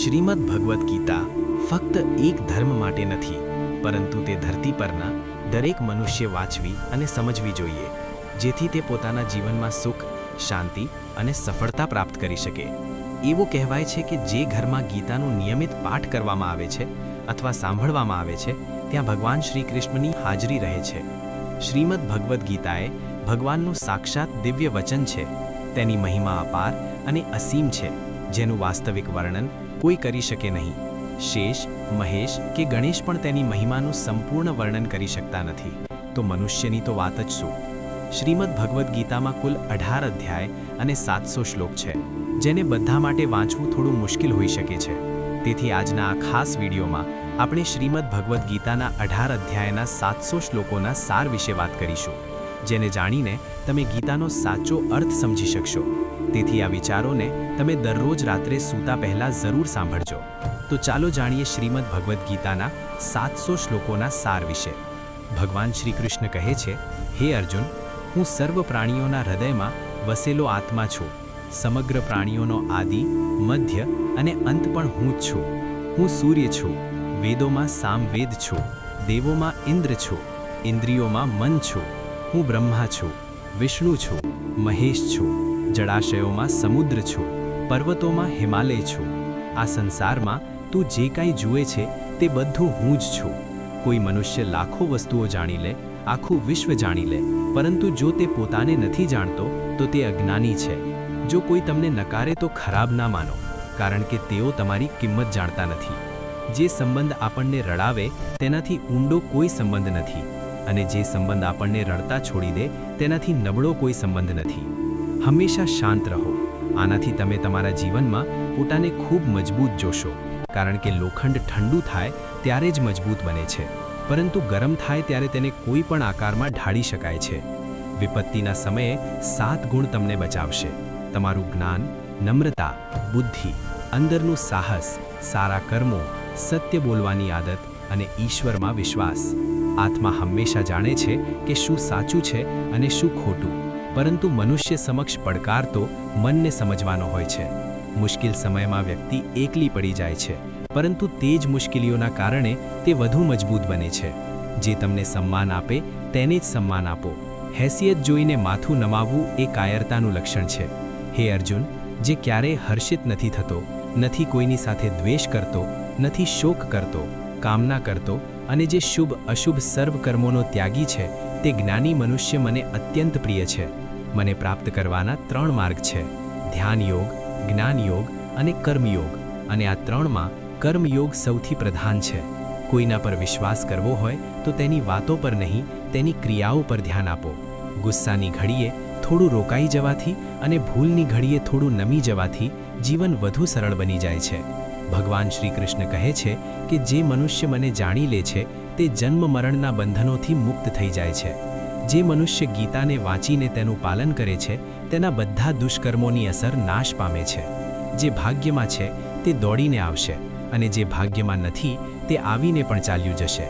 શ્રીમદ ભગવદ્ ગીતા ફક્ત એક ધર્મ માટે નથી, પરંતુ તે ધરતી પરના દરેક મનુષ્ય વાંચવી અને સમજવી જોઈએ, જેથી તે પોતાના જીવનમાં સુખ, શાંતિ અને સફળતા પ્રાપ્ત કરી શકે. એવું કહેવાય છે કે જે ઘરમાં ગીતાનું નિયમિત પાઠ કરવામાં આવે છે અથવા સાંભળવામાં આવે છે, ત્યાં ભગવાન શ્રી કૃષ્ણની હાજરી રહે છે. શ્રીમદ ભગવદ્ ગીતાએ ભગવાનનું સાક્ષાત દિવ્ય વચન છે, તેની મહિમા અપાર અને અસીમ છે, જેનું વાસ્તવિક વર્ણન કોઈ કરી શકે નહીં. શેષ, મહેશ કે ગણેશ પણ તેની મહિમાનું સંપૂર્ણ વર્ણન કરી શકતા નથી. તો મનુષ્યની તો વાત જ શું? શ્રીમદ ભગવદ્ ગીતામાં કુલ અઢાર અધ્યાય અને સાતસો શ્લોક છે, જેને બધા માટે વાંચવું થોડું મુશ્કેલ હોઈ શકે છે. તેથી આજના આ ખાસ વિડીયોમાં આપણે શ્રીમદ ભગવદ્ ગીતાના અઢાર અધ્યાયના સાતસો શ્લોકોના સાર વિશે વાત કરીશું, જેને જાણીને તમે ગીતાનો સાચો અર્થ સમજી શકશો. તેથી આ વિચારોને તમે દરરોજ રાત્રે સૂતા પહેલાં જરૂર સાંભળજો. તો ચાલો જાણીએ શ્રીમદ ભગવદ્ ગીતાના સાતસો શ્લોકોના સાર વિશે. ભગવાન શ્રી કૃષ્ણ કહે છે, હે અર્જુન, હું સર્વ પ્રાણીઓના હૃદયમાં વસેલો આત્મા છું. સમગ્ર પ્રાણીઓનો આદિ, મધ્ય અને અંત પણ હું જ છું. હું સૂર્ય છું, વેદોમાં સામવેદ છું, દેવોમાં ઇન્દ્ર છું, ઇન્દ્રિયોમાં મન છું. હું બ્રહ્મા છું, વિષ્ણુ છું, મહેશ છું. જળાશયોમાં સમુદ્ર છું, પર્વતોમાં હિમાલય છું. આ સંસારમાં તું જે કાંઈ જુએ છે તે બધું હું જ છું. કોઈ મનુષ્ય લાખો વસ્તુઓ જાણી લે, આખું વિશ્વ જાણી લે, પરંતુ જો તે પોતાને નથી જાણતો, તો તે અજ્ઞાની છે. જો કોઈ તમને નકારે તો ખરાબ ના માનો, કારણ કે તેઓ તમારી કિંમત જાણતા નથી. જે સંબંધ આપણને રડાવે, તેનાથી ઊંડો કોઈ સંબંધ નથી. અને જે સંબંધ આપણને રડતા છોડી દે, તેનાથી નબળો કોઈ સંબંધ નથી. હંમેશા શાંત રહો. આનાથી તમે તમારા જીવનમાં પોતાને ખૂબ મજબૂત જોશો. કારણ કે લોખંડ ઠંડુ થાય ત્યારે જ મજબૂત બને છે. પરંતુ ગરમ થાય ત્યારે તેને કોઈ પણ આકારમાં ઢાળી શકાય છે. વિપત્તિના સમયે સાત ગુણ તમને બચાવશે. તમારું જ્ઞાન, નમ્રતા, બુદ્ધિ, અંદરનું સાહસ, સારા કર્મો, સત્ય બોલવાની આદત અને ઈશ્વરમાં વિશ્વાસ. આત્મા હંમેશા જાણે છે કે શું સાચું છે અને શું ખોટું. પરંતુ મનુષ્ય સમક્ષ પડકાર તો મનને સમજવાનો હોય છે. મુશ્કેલ સમયમાં વ્યક્તિ એકલી પડી જાય છે, પરંતુ તે જ મુશ્કેલીઓના કારણે તે વધુ મજબૂત બને છે. જે તમને સન્માન આપે, તેને જ સન્માન આપો. હેસિયત જોઈને માથું નમાવવું એ કાયરતાનું લક્ષણ છે. હે અર્જુન, જે ક્યારેય હર્ષિત નથી થતો, નથી કોઈની સાથે દ્વેષ કરતો, નથી શોક કરતો, કામના કરતો અને જે શુભ અશુભ સર્વ કર્મોનો ત્યાગી છે, તે જ્ઞાની મનુષ્ય મને અત્યંત પ્રિય છે. મને પ્રાપ્ત કરવાના ત્રણ માર્ગ છે. ધ્યાનયોગ, જ્ઞાનયોગ અને કર્મયોગ. અને આ ત્રણમાં કર્મયોગ સૌથી પ્રધાન છે. કોઈના પર વિશ્વાસ કરવો હોય તો તેની વાતો પર નહીં, તેની ક્રિયાઓ પર ધ્યાન આપો. ગુસ્સાની ઘડીએ થોડું રોકાઈ જવાથી અને ભૂલની ઘડીએ થોડું નમી જવાથી જીવન વધુ સરળ બની જાય છે. ભગવાન શ્રી કૃષ્ણ કહે છે કે જે મનુષ્ય મને જાણી લે છે, તે જન્મ મરણના બંધનોથી મુક્ત થઈ જાય છે. જે મનુષ્ય ગીતાને વાંચીને તેનું પાલન કરે છે, તેના બધા દુષ્કર્મોની અસર નાશ પામે છે. જે ભાગ્યમાં છે, તે દોડીને આવશે અને જે ભાગ્યમાં નથી, તે આવીને પણ ચાલ્યું જશે.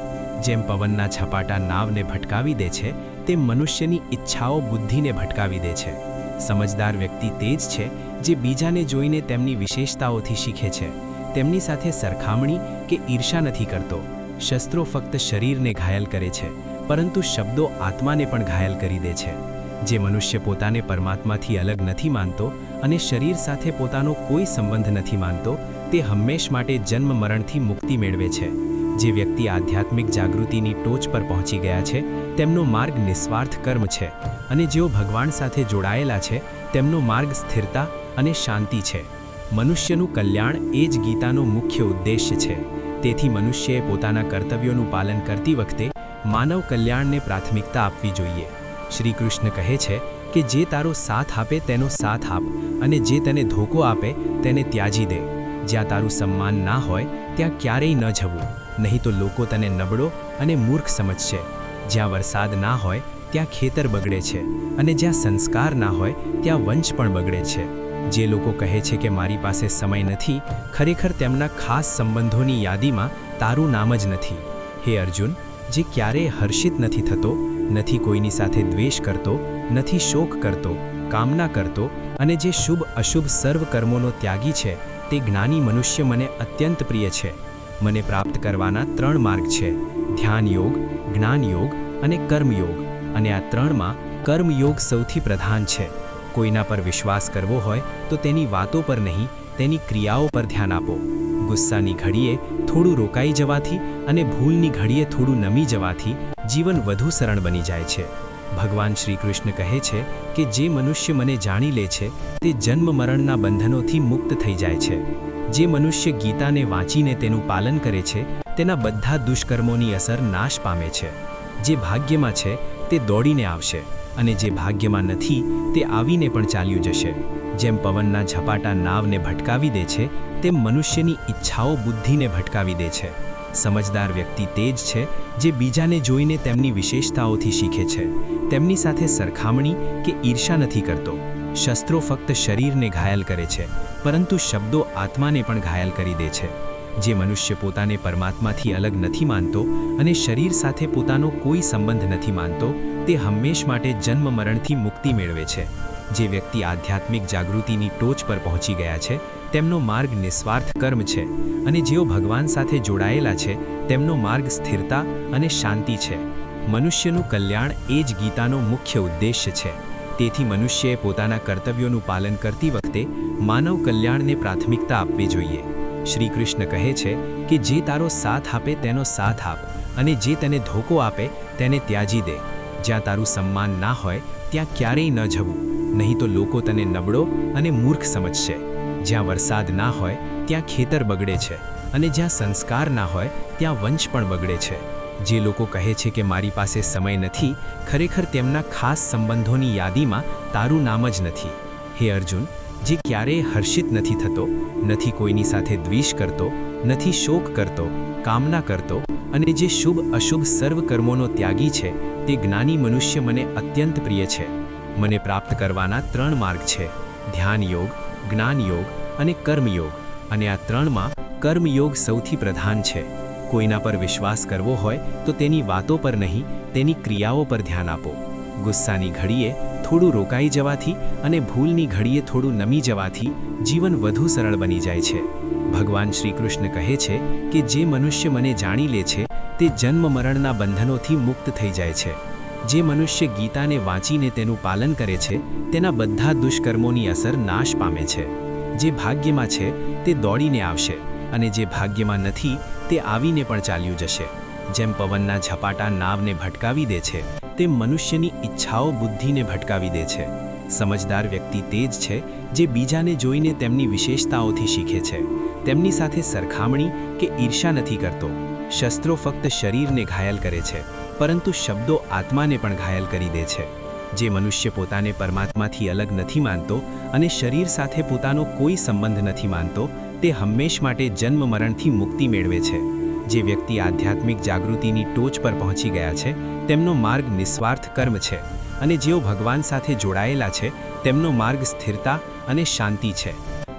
જેમ પવનના છપાટા નાવને ભટકાવી દે છે, તેમ મનુષ્યની ઈચ્છાઓ બુદ્ધિને ભટકાવી દે છે. સમજદાર વ્યક્તિ તે જ છે, જે બીજાને જોઈને તેમની વિશેષતાઓથી શીખે છે. તેમની સાથે સરખામણી કે ઈર્ષા નથી કરતો. શસ્ત્રો ફક્ત શરીરને ઘાયલ કરે છે. પરંતુ શબ્દો આત્માને પણ ઘાયલ કરી દે છે. જે મનુષ્ય પોતાને પરમાત્માથી અલગ નથી માનતો અને શરીર સાથે પોતાનો કોઈ સંબંધ નથી માનતો, તે હંમેશ માટે જન્મ મરણથી મુક્તિ મેળવે છે. જે વ્યક્તિ આધ્યાત્મિક જાગૃતિની ટોચ પર પહોંચી ગયા છે, તેમનો માર્ગ નિસ્વાર્થ કર્મ છે અને જેઓ ભગવાન સાથે જોડાયેલા છે, તેમનો માર્ગ સ્થિરતા અને શાંતિ છે. મનુષ્યનું કલ્યાણ એ જ ગીતાનો મુખ્ય ઉદ્દેશ્ય છે. તેથી મનુષ્યએ પોતાના કર્તવ્યોનું પાલન કરતી વખતે માનવ કલ્યાણને પ્રાથમિકતા આપવી જોઈએ. શ્રી કૃષ્ણ કહે છે કે જે તારો સાથ આપે તેનો સાથ આપ અને જે તને ધોકો આપે તેને ત્યાજી દે. જ્યાં તારું સન્માન ના હોય, ત્યાં ક્યારેય ન જવું. નહીં તો લોકો તને નબળો અને મૂર્ખ સમજશે. જ્યાં વરસાદ ના હોય, ત્યાં ખેતર બગડે છે અને જ્યાં સંસ્કાર ના હોય, ત્યાં વંશ પણ બગડે છે. જે લોકો કહે છે કે મારી પાસે સમય નથી, ખરેખર તેમના ખાસ સંબંધોની યાદીમાં તારું નામ જ નથી. હે અર્જુન જે ક્યારેય હર્ષિત નથી થતો, નથી કોઈની સાથે દ્વેષ કરતો, નથી શોક કરતો, કામના કરતો અને જે શુભ અશુભ સર્વ કર્મોનો ત્યાગી છે, તે જ્ઞાની મનુષ્ય મને અત્યંત પ્રિય છે. મને પ્રાપ્ત કરવાના ત્રણ માર્ગ છે, ધ્યાન યોગ, જ્ઞાન યોગ અને કર્મયોગ અને આ ત્રણમાં કર્મયોગ સૌથી પ્રધાન છે. કોઈના પર વિશ્વાસ કરવો હોય તો તેની વાતો પર નહીં, તેની ક્રિયાઓ પર ધ્યાન આપો. ગુસ્સાની ઘડીએ થોડું રોકાઈ જવાથી અને ભૂલની ઘડીએ થોડું નમી જવાથી જીવન વધુ સરળ બની જાય છે. ભગવાન શ્રી કૃષ્ણ કહે છે કે જે મનુષ્ય મને જાણી લે છે, તે જન્મ મરણના બંધનોથી મુક્ત થઈ જાય છે. જે મનુષ્ય ગીતાને વાંચીને તેનું પાલન કરે છે, તેના બધા દુષ્કર્મોની અસર નાશ પામે છે. જે ભાગ્યમાં છે, તે દોડીને આવશે અને જે ભાગ્યમાં નથી, તે આવીને પણ ચાલ્યું જશે. જેમ પવનના ઝપાટા નાવને ભટકાવી દે છે, તેમ મનુષ્યની ઈચ્છાઓ બુદ્ધિને ભટકાવી દે છે. સમજદાર વ્યક્તિ તે જ છે જે બીજાને જોઈને તેમની વિશેષતાઓથી શીખે છે. તેમની સાથે સરખામણી કે ઈર્ષા નથી કરતો. શસ્ત્રો ફક્ત શરીરને ઘાયલ કરે છે, પરંતુ શબ્દો આત્માને પણ ઘાયલ કરી દે છે. જે મનુષ્ય પોતાને પરમાત્માથી અલગ નથી માનતો અને શરીર સાથે પોતાનો કોઈ સંબંધ નથી માનતો, તે હંમેશ માટે જન્મ મરણથી મુક્તિ મેળવે છે. જે વ્યક્તિ આધ્યાત્મિક જાગૃતિની ટોચ પર પહોંચી ગયા છે, તેમનો માર્ગ નિસ્વાર્થ કર્મ છે અને જેઓ ભગવાન સાથે જોડાયેલા છે, તેમનો માર્ગ સ્થિરતા અને શાંતિ છે. મનુષ્યનું કલ્યાણ એ જ ગીતાનો મુખ્ય ઉદ્દેશ્ય છે. તેથી મનુષ્યએ પોતાના કર્તવ્યોનું પાલન કરતી વખતે માનવ કલ્યાણને પ્રાથમિકતા આપવી જોઈએ. શ્રી કૃષ્ણ કહે છે કે જે તારો સાથ આપે તેનો સાથ આપ અને જે તને ધોકો આપે તેને ત્યાજી દે. જ્યાં તારું સન્માન ના હોય, ત્યાં ક્યારેય ન જવું. નહીં તો લોકો તને નબળો અને મૂર્ખ સમજશે. જ્યાં વરસાદ ના હોય, ત્યાં ખેતર બગડે છે અને જ્યાં સંસ્કાર ના હોય, ત્યાં વંશ પણ બગડે છે. જે લોકો કહે છે કે મારી પાસે સમય નથી, ખરેખર તેમના ખાસ સંબંધોની યાદીમાં તારું નામ જ નથી. હે અર્જુન, જે ક્યારેય હર્ષિત નથી થતો, નથી કોઈની સાથે દ્વેષ કરતો, નથી શોક કરતો, કામના કરતો અને જે શુભ અશુભ સર્વ કર્મોનો ત્યાગી છે, તે જ્ઞાની મનુષ્ય મને અત્યંત પ્રિય છે. મને પ્રાપ્ત કરવાના ત્રણ માર્ગ છે. ધ્યાન યોગ જ્ઞાન યોગ અને કર્મયોગ. અને આ ત્રણમાં કર્મયોગ સૌથી પ્રધાન છે. કોઈના પર વિશ્વાસ કરવો હોય તો તેની વાતો પર નહીં, તેની ક્રિયાઓ પર ધ્યાન આપો. ગુસ્સાની ઘડીએ થોડું રોકાઈ જવાથી અને ભૂલની ઘડીએ થોડું નમી જવાથી જીવન વધુ સરળ બની જાય છે. ભગવાન શ્રી કૃષ્ણ કહે છે કે જે મનુષ્ય મને જાણી લે છે, તે જન્મ મરણના બંધનોથી મુક્ત થઈ જાય છે. જે મનુષ્ય ગીતાને વાંચીને તેનું પાલન કરે છે, તેના બધા દુષ્કર્મોની અસર નાશ પામે છે. જે ભાગ્યમાં છે, તે દોડીને આવશે અને જે ભાગ્યમાં નથી, તે આવીને પણ ચાલ્યું જશે. જેમ પવનના ઝપાટા નાવને ભટકાવી દે છે, તેમ મનુષ્યની ઈચ્છાઓ બુદ્ધિને ભટકાવી દે છે. સમજદાર વ્યક્તિ તે જ છે, જે બીજાને જોઈને તેમની વિશેષતાઓથી શીખે છે. તેમની સાથે સરખામણી કે ઈર્ષા નથી કરતો. શસ્ત્રો ફક્ત શરીરને ઘાયલ કરે છે. પરંતુ શબ્દો આત્માને પણ ઘાયલ કરી દે છે. જે મનુષ્ય પોતાને પરમાત્માથી અલગ નથી માનતો અને શરીર સાથે પોતાનો કોઈ સંબંધ નથી માનતો, તે હંમેશ માટે જન્મ મરણથી મુક્તિ મેળવે છે. જે વ્યક્તિ આધ્યાત્મિક જાગૃતિની ટોચ પર પહોંચી ગયા છે, તેમનો માર્ગ નિસ્વાર્થ કર્મ છે અને જેઓ ભગવાન સાથે જોડાયેલા છે, તેમનો માર્ગ સ્થિરતા અને શાંતિ છે.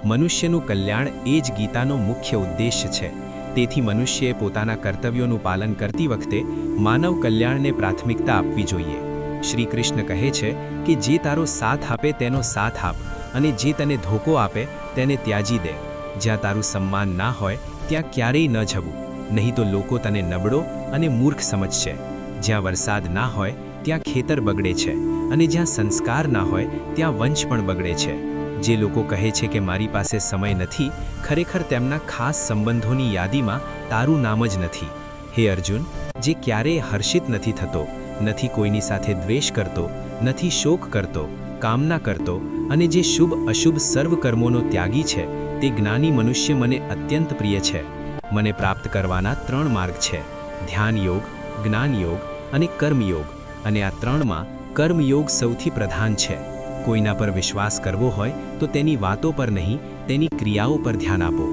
મનુષ્યનું કલ્યાણ એ જ ગીતાનો મુખ્ય ઉદ્દેશ્ય છે. તેથી મનુષ્યએ પોતાના કર્તવ્યોનું પાલન કરતી વખતે માનવ કલ્યાણને પ્રાથમિકતા આપવી જોઈએ. શ્રી કૃષ્ણ કહે છે કે જે તારો સાથ આપે તેનો સાથ આપ અને જે તને ધોકો આપે તેને ત્યાજી દે. જ્યાં તારું સન્માન ના હોય, ત્યાં ક્યારેય ન જવું. નહીં તો લોકો તને નબળો અને મૂર્ખ સમજશે. જ્યાં વરસાદ ના હોય, ત્યાં ખેતર બગડે છે અને જ્યાં સંસ્કાર ના હોય, ત્યાં વંશ પણ બગડે છે. જે લોકો કહે છે કે મારી પાસે સમય નથી, ખરેખર તેમના ખાસ સંબંધોની યાદીમાં તારું નામ જ નથી. હે અર્જુન, જે ક્યારેય હર્ષિત નથી થતો, નથી કોઈની સાથે દ્વેષ કરતો, નથી શોક કરતો, કામના કરતો અને જે શુભ અશુભ સર્વ કર્મોનો ત્યાગી છે, તે જ્ઞાની મનુષ્ય મને અત્યંત પ્રિય છે. મને પ્રાપ્ત કરવાના ત્રણ માર્ગ છે. ધ્યાન યોગ, જ્ઞાન યોગ અને કર્મયોગ અને આ ત્રણમાં કર્મયોગ સૌથી પ્રધાન છે. કોઈના પર વિશ્વાસ કરવો હોય તો તેની વાતો પર નહીં, તેની ક્રિયાઓ પર ધ્યાન આપો.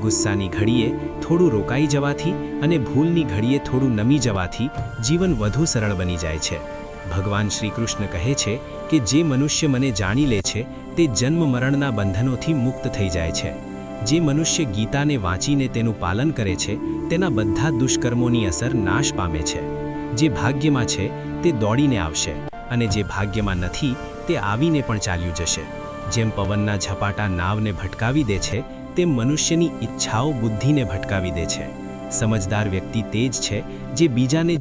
ગુસ્સાની ઘડીએ થોડું રોકાઈ જવાથી અને ભૂલની ઘડીએ થોડું નમી જવાથી જીવન વધુ સરળ બની જાય છે. ભગવાન શ્રી કહે છે કે જે મનુષ્ય મને જાણી લે છે, તે જન્મ મરણના બંધનોથી મુક્ત થઈ જાય છે. જે મનુષ્ય ગીતાને વાંચીને તેનું પાલન કરે છે, તેના બધા દુષ્કર્મોની અસર નાશ પામે છે. જે ભાગ્યમાં છે, તે દોડીને આવશે અને જે ભાગ્યમાં નથી તે આવીને પણ ચાલ્યું જશે. જેમ પવનના ઝપાટા નાવને ભટકાવી દે છે, તેમ મનુષ્યની ઈચ્છાઓ બુદ્ધિને ભટકાવી દે છે. સમજદાર વ્યક્તિ તે જ છે જે બીજાને